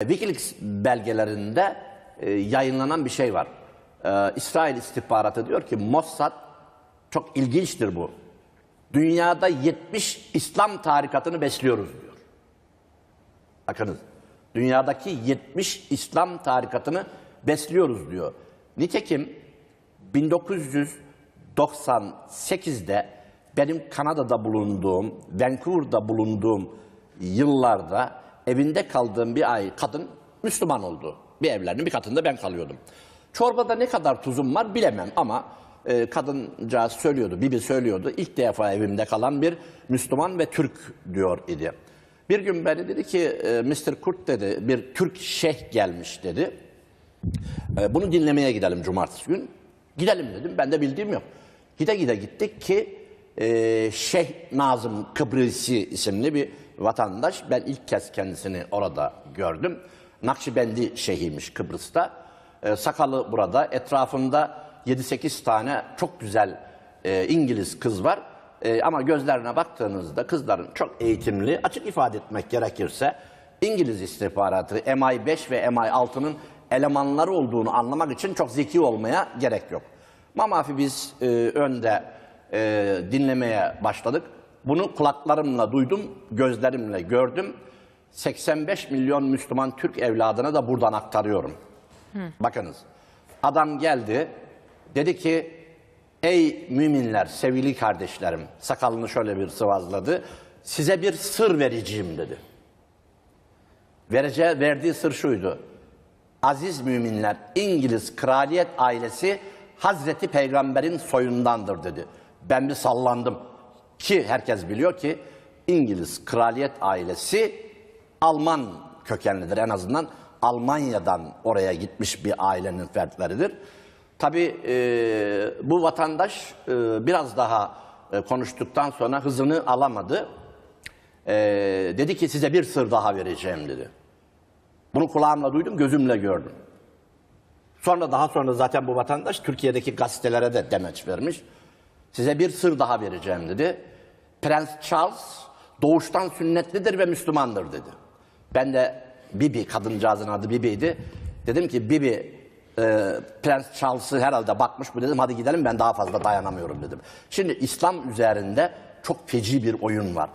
Wikileaks belgelerinde e, yayınlanan bir şey var. E, İsrail istihbaratı diyor ki Mossad çok ilginçtir bu. Dünyada 70 İslam tarikatını besliyoruz diyor. Bakınız. Dünyadaki 70 İslam tarikatını besliyoruz diyor. Nitekim 1998'de benim Kanada'da bulunduğum, Vancouver'da bulunduğum yıllarda evinde kaldığım bir ay kadın Müslüman oldu. Bir evlerinin bir katında ben kalıyordum. Çorbada ne kadar tuzum var bilemem ama e, kadıncağız söylüyordu, Bibi söylüyordu. İlk defa evimde kalan bir Müslüman ve Türk diyor idi. Bir gün beni dedi ki e, Mr. Kurt dedi bir Türk şeyh gelmiş dedi. E, bunu dinlemeye gidelim cumartesi gün. Gidelim dedim. Ben de bildiğim yok. Gide gide gittik ki e, Şeyh Nazım Kıbrısi isimli bir vatandaş. Ben ilk kez kendisini orada gördüm. Nakşibendi şeyhiymiş Kıbrıs'ta. E, sakalı burada. Etrafında 7-8 tane çok güzel e, İngiliz kız var. E, ama gözlerine baktığınızda kızların çok eğitimli, açık ifade etmek gerekirse İngiliz istihbaratı MI5 ve MI6'nın elemanları olduğunu anlamak için çok zeki olmaya gerek yok. Mamafi biz e, önde e, dinlemeye başladık. Bunu kulaklarımla duydum, gözlerimle gördüm. 85 milyon Müslüman Türk evladına da buradan aktarıyorum. Bakınız, adam geldi, dedi ki, ey müminler, sevgili kardeşlerim, sakalını şöyle bir sıvazladı, size bir sır vereceğim dedi. Vereceği, verdiği sır şuydu. Aziz müminler, İngiliz kraliyet ailesi Hazreti Peygamber'in soyundandır dedi. Ben bir sallandım. Ki herkes biliyor ki İngiliz kraliyet ailesi Alman kökenlidir. En azından Almanya'dan oraya gitmiş bir ailenin fertleridir. Tabii e, bu vatandaş e, biraz daha e, konuştuktan sonra hızını alamadı. E, dedi ki size bir sır daha vereceğim dedi. Bunu kulağımla duydum, gözümle gördüm. Sonra daha sonra zaten bu vatandaş Türkiye'deki gazetelere de demeç vermiş. Size bir sır daha vereceğim dedi. Prens Charles doğuştan sünnetlidir ve Müslümandır dedi. Ben de Bibi, kadıncağızın adı Bibi'ydi. Dedim ki Bibi, e, Prens Charles'ı herhalde bakmış bu dedim hadi gidelim ben daha fazla dayanamıyorum dedim. Şimdi İslam üzerinde çok feci bir oyun var.